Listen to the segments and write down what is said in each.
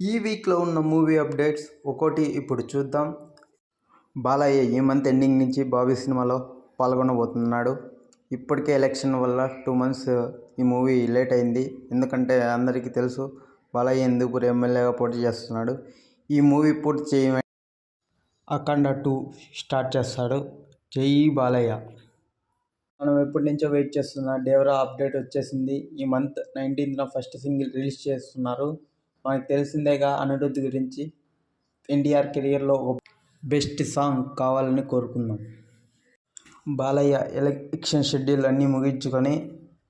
ఈ వీక్లో ఉన్న మూవీ అప్డేట్స్ ఒక్కోటి ఇప్పుడు చూద్దాం. బాలయ్య ఈ మంత్ ఎండింగ్ నుంచి బాబీ సినిమాలో పాల్గొనబోతున్నాడు. ఇప్పటికే ఎలక్షన్ వల్ల టూ మంత్స్ ఈ మూవీ లేట్ అయింది. ఎందుకంటే అందరికీ తెలుసు బాలయ్య ఎందుకు ఎమ్మెల్యేగా పోటీ చేస్తున్నాడు. ఈ మూవీ పూర్తి చేయమే అఖండ టూ స్టార్ట్ చేస్తాడు. జై బాలయ్య. మనం ఎప్పటి నుంచో వెయిట్ చేస్తున్న డేవరా అప్డేట్ వచ్చేసింది. ఈ మంత్ నైన్టీన్త్న ఫస్ట్ సింగిల్ రిలీజ్ చేస్తున్నారు. మనకు తెలిసిందేగా అనిరుద్ధ్ గురించి ఎన్టీఆర్ కెరియర్లో ఒక బెస్ట్ సాంగ్ కావాలని కోరుకుందాం. బాలయ్య ఎలక్షన్ షెడ్యూల్ అన్నీ ముగించుకొని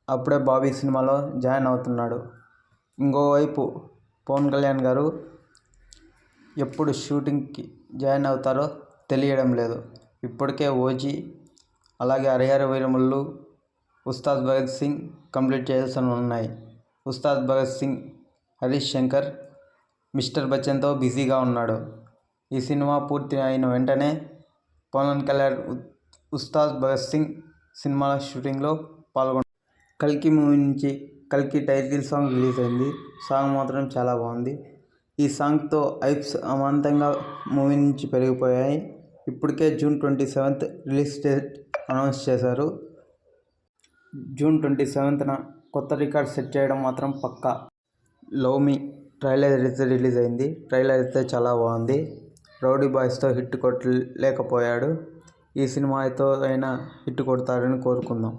అప్పుడే బాబీ సినిమాలో జాయిన్ అవుతున్నాడు. ఇంకోవైపు పవన్ కళ్యాణ్ గారు ఎప్పుడు షూటింగ్కి జాయిన్ అవుతారో తెలియడం లేదు. ఇప్పటికే ఓజీ అలాగే హరిహర వీరములు ఉస్తాద్ భగత్ సింగ్ కంప్లీట్ చేయాల్సి ఉన్నాయి. ఉస్తాద్ భగత్ సింగ్ హరీష్ శంకర్ మిస్టర్ బచ్చన్తో బిజీగా ఉన్నాడు. ఈ సినిమా పూర్తి అయిన వెంటనే పవన్ కళ్యాణ్ ఉస్తాద్ భగత్ సింగ్ సినిమా షూటింగ్లో పాల్గొన కల్కి మూవీ నుంచి కల్కి టైటిల్ సాంగ్ రిలీజ్ అయింది సాంగ్ మాత్రం చాలా బాగుంది. ఈ సాంగ్తో ఐప్స్ అమాంతంగా మూవీ నుంచి పెరిగిపోయాయి. ఇప్పటికే June twenty seventh release date announce చేశారు. జూన్ ట్వంటీ సెవెంత్న కొత్త రికార్డ్ సెట్ చేయడం మాత్రం పక్కా. లవ్ మీ ట్రైలర్ అయితే రిలీజ్ అయింది. ట్రైలర్ అయితే చాలా బాగుంది. రౌడీ బాయ్స్తో హిట్ కొట్టలేకపోయాడు ఈ సినిమాతో అయినా హిట్ కొడతారని కోరుకుందాం.